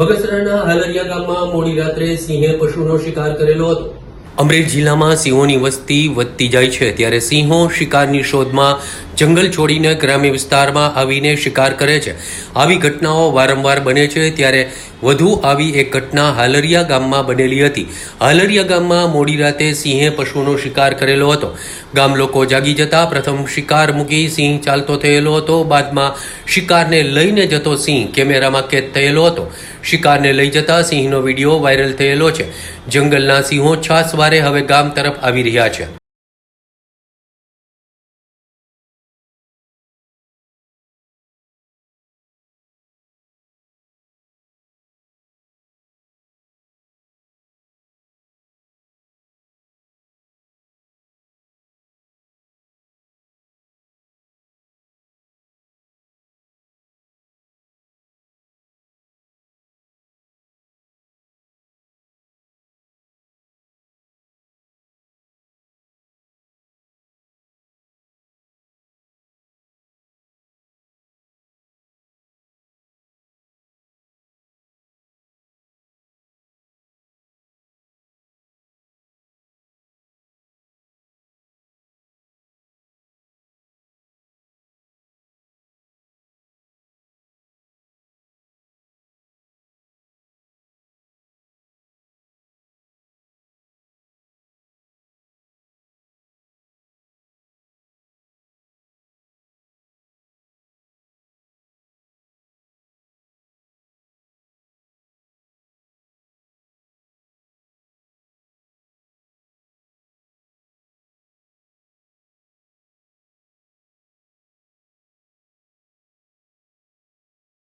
બગસરાના હાલરિયા ગામમાં મોડી રાત્રે સિંહે પશુનો શિકાર કરેલો હતો. અમરેલી જિલ્લામાં સિંહોની વસ્તી વધતી જાય છે, ત્યારે સિંહો શિકારની શોધમાં જંગલ છોડીને ગ્રામ્ય વિસ્તારમાં આવીને શિકાર કરે છે. આવી ઘટનાઓ વારંવાર બને છે. ત્યારે વધુ આવી એક ઘટના હાલરિયા ગામમાં બનેલી હતી. હાલરિયા ગામમાં મોડી રાતે સિંહે પશુનો શિકાર કરેલો હતો. ગામ લોકો જાગી જતા પ્રથમ શિકાર મૂકી સિંહ ચાલતો થયેલો હતો. બાદમાં શિકારને લઈને જતો સિંહ કેમેરામાં કેદ થયેલો હતો. શિકારને લઈ જતા સિંહનો વીડિયો વાયરલ થયેલો છે. જંગલના સિંહો છાસવારે હવે ગામ તરફ આવી રહ્યા છે.